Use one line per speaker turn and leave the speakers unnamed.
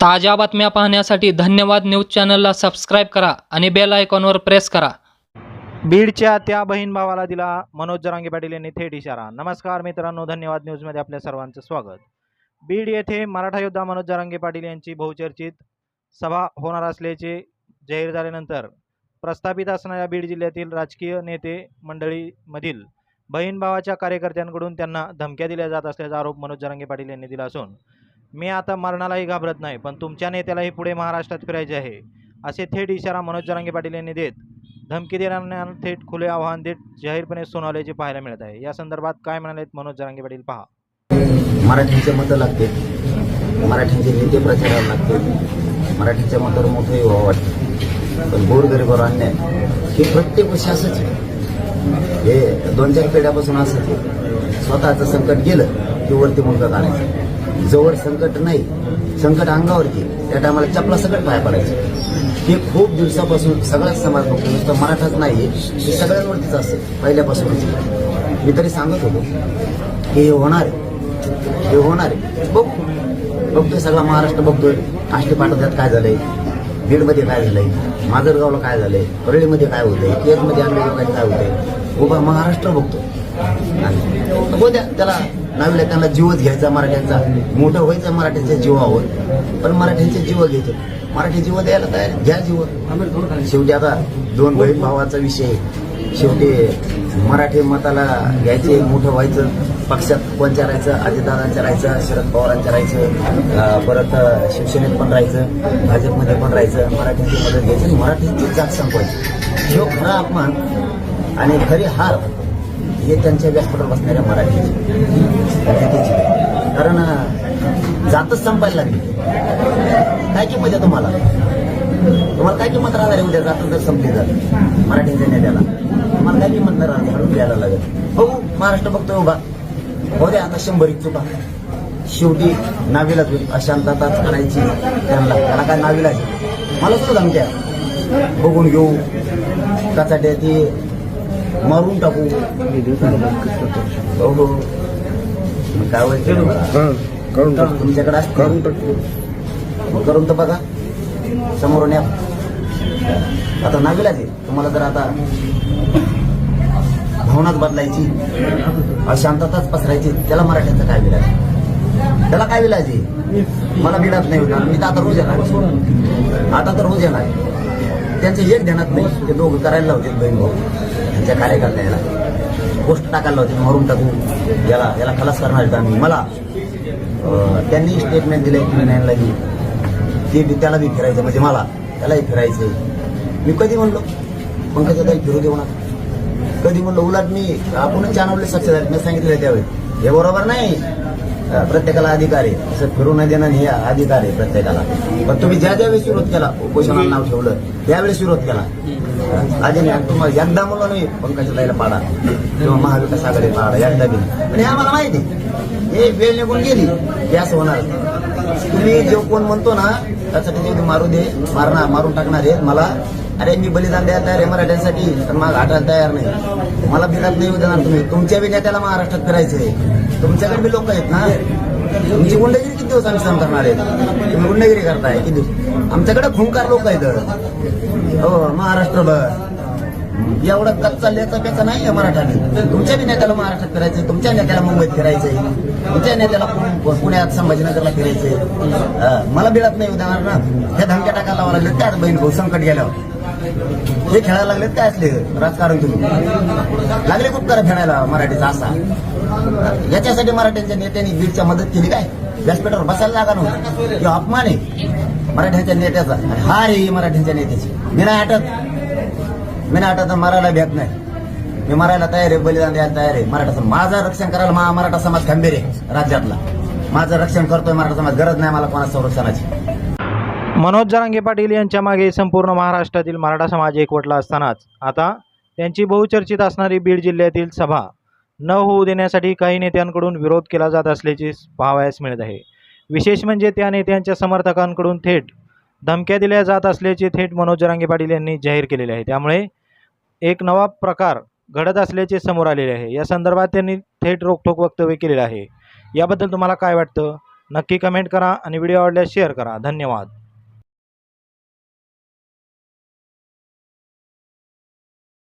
ताज्या बातम्या पाहण्यासाठी धन्यवाद न्यूज चॅनलला सबस्क्राईब करा आणि बेल आयकॉनवर प्रेस करा.
बीडच्या त्या बहीण भावाला दिला मनोज जरांगे पाटील यांनी थेट इशारा. नमस्कार मित्रांनो धन्यवाद न्यूजमध्ये आपल्या सर्वांचं स्वागत. बीड येथे मराठा योद्धा मनोज जरांगे पाटील यांची बहुचर्चित सभा होणार असल्याचे जाहीर झाल्यानंतर प्रस्थापित असणाऱ्या बीड जिल्ह्यातील राजकीय नेते मंडळीमधील बहीण भावाच्या कार्यकर्त्यांकडून त्यांना धमक्या दिल्या जात असल्याचा आरोप मनोज जरांगे पाटील यांनी दिला असून मी आता मरणालाही घाबरत नाही पण तुमच्या नेत्यालाही पुढे महाराष्ट्रात फिरायचे आहे असे थेट इशारा मनोज जरांगे पाटील यांनी देत धमकी देणाऱ्यांना थेट खुले आव्हान देत जाहीरपणे सुनावल्याचे पाहायला मिळत आहे. या संदर्भात काय म्हणालेत मनोज जरांगे पाटील पहा.
मराठीचे मतं लागते मराठीचे नेते प्रचाराला लागते मराठीच्या मतावर मोठंही व्हावं वाटतं. पण गोरगरीबावर अन्याय हे प्रत्येक वर्षी असंच हे दोन चार पिढ्यापासून असंच स्वतःचं संकट गेलं की वरती मुलगा काढायचं. जवळ संकट नाही संकट अंगावरती त्या टायमाला चपला सकट पाय पडायचं. हे खूप दिवसापासून सगळाच समाज बघतो नुसतं मराठाच नाही हे सगळ्यांवरतीच असतं पहिल्यापासूनच. मी तरी सांगत होतो की हे होणार आहे हे होणार आहे. बघ बघतोय सगळा महाराष्ट्र बघतोय. आष्टी पाठवत्यात काय झालंय? बीडमध्ये काय झालंय? माजरगावला काय झालंय? परळीमध्ये काय होतंय? केजमध्ये आंबेडकर काय होतंय? उभा महाराष्ट्र बघतो. हो द्या त्याला नवीला त्यांना जीवच घ्यायचा मराठ्यांचा. मोठं व्हायचं मराठ्यांच्या जीवावर. पण मराठ्यांचे जीव घ्यायचे. मराठी जीव द्यायला तयार घ्या जीव. शेवटी आता दोन बहीण भावाचा विषय आहे. शेवटी मराठी मताला घ्यायचे मोठं व्हायचं. पक्षात कोणच्या राहायचं? अजितदादांच्या राहायचं शरद पवारांच्या राहायचं. परत शिवसेनेत पण राहायचं. भाजपमध्ये पण राहायचं. मराठ्यांची मदत घ्यायची आणि मराठीची जात संपवायची. जो खरा अपमान आणि खरी हार हे त्यांच्या व्यासपीठावर बसणाऱ्या मराठीची. जनतेची. कारण जातच संपायला लागली. काय किंमत आहे तुम्हाला? तुम्हाला काय किंमत राहणार आहे उद्या? जातच जर संपली जात मराठीच्या नेत्याला तुम्हाला काय किंमत नाही राहणार? म्हणून द्यायला लागेल. बघू महाराष्ट्र बघतोय उभा. हो द्या आता शंभर चुका शेवटी नावीलाच होईल. अशांतताच करायची त्यांना. त्यांना काय नावीलाच मला सुद्धा जमत्या बघून घेऊ. कचाट्या ती मारून टाकू. हो हो. काय होईल तुमच्याकडे असते. करून टाकू करून तर बघा. समोरून या. आता नावीलाच आहे. तुम्हाला जर आता भावनाच बदलायची. अशांतताच पसरायची. त्याला मराठ्यांचं काय विलाज? त्याला काय विलाज आहे? मला विलाज नाही होणार. मी तर आता रोज येणार. आता तर रोज येणार. त्यांचे एक ध्यानात नाही ते दोघं करायला लावते बहीण भाऊ. त्यांच्या कार्यकर्त्याला पोस्ट टाकायला लावते मारून टाकू. याला याला खलास करणार आम्ही. मला त्यांनी स्टेटमेंट दिले की. ते बी त्याला बी फिरायचं म्हणजे मला. त्यालाही फिरायचं मी कधी म्हणलो? पंकजाताई फिरू देऊ नका. कधी म्हणलं उलट मी आपणच चॅनलला सक्सेस झाले मी सांगितलं त्यावेळी. हे बरोबर नाही. प्रत्येकाला अधिकार आहे. असं फिरू न देणं हे अधिकार आहे प्रत्येकाला. पण तुम्ही ज्या ज्यावेळेस विरोध केला उपोषणाला नाव ठेवलं त्यावेळेस विरोध केला. आधी तुम्हाला एकदा म्हणून नाही पंकजाताईला पाडा किंवा महाविकास आघाडी पाडा एकदा बी. आणि आम्हाला माहिती हे वेळ निघून गेली की असं होणार. तुम्ही जो कोण म्हणतो ना त्यासाठी तुम्ही मारू दे मारणार मारून टाकणार आहे. मला अरे मी बलिदान द्यायला तयार आहे मराठ्यांसाठी तर मग हटायला तयार नाही. मला बिदान नाही देणार तुम्ही. तुमच्या बी नेत्याला महाराष्ट्रात आहे तुमच्याकडे बी लोक आहेत ना? तुमची गुंडगिरी किती दिवस आम्ही सहन करणार आहेत? तुम्ही गुंडगिरी करताय किती? आमच्याकडे खुंकार लोक आहेत. हो महाराष्ट्रभर. एवढा कच्चा लेचा पेचा नाही आहे मराठाने तुमच्या बी नेत्याला महाराष्ट्रात फिरायचंय तुमच्या नेत्याला मुंबईत फिरायचंय. तुमच्या नेत्याला पुण्यात संभाजीनगरला फिरायचंय. मला बिळत नाही उदाहरण. हे धमक्या टाकायला लागले त्याच बहीण भाऊ संकट गेल्यावर. हे खेळायला लागलेत काय असले? राजकारण तुम्ही. लागले खूप करा खेळायला मराठीचा असा. याच्यासाठी मराठ्यांच्या नेत्यांनी बीडच्या मदत केली काय? व्यासपीठावर बसायला जागा नव्हतं. किंवा अपमान आहे. मराठ्यांच्या नेत्याचा. हा रे मराठ्यांच्या नेत्याची. मी नाही मीना मी नाही मरायला भेट नाही. मी मरायला तयार आहे बलिदान द्यायला तयार आहे. मराठा माझं रक्षण करायला मा मराठा समाज खंबीर आहे राज्यातला. माझं रक्षण करतोय मराठा समाज. गरज नाही मला कोणा संरक्षणाची.
मनोज जरांगे पाटील यांच्या मागे संपूर्ण महाराष्ट्रातील मराठा समाज एकवटला असतानाच आता त्यांची बहुचर्चित असणारी बीड जिल्ह्यातील सभा न होऊ देण्यासाठी काही नेत्यांकडून विरोध केला जात असल्याचे पाहावयास मिळत आहे. विशेष म्हणजे त्या नेत्यांच्या समर्थकांकडून थेट धमक्या दिल्या जात असल्याचे थेट मनोज जरांगे पाटील यांनी जाहीर केलेले आहे. त्यामुळे एक नवा प्रकार घडत असल्याचे समोर आलेले आहे. या संदर्भात त्यांनी थेट रोखठोक वक्तव्य केलेलं आहे. याबद्दल तुम्हाला काय वाटतं? नक्की कमेंट करा आणि व्हिडिओ आवडल्यास शेअर करा. धन्यवाद.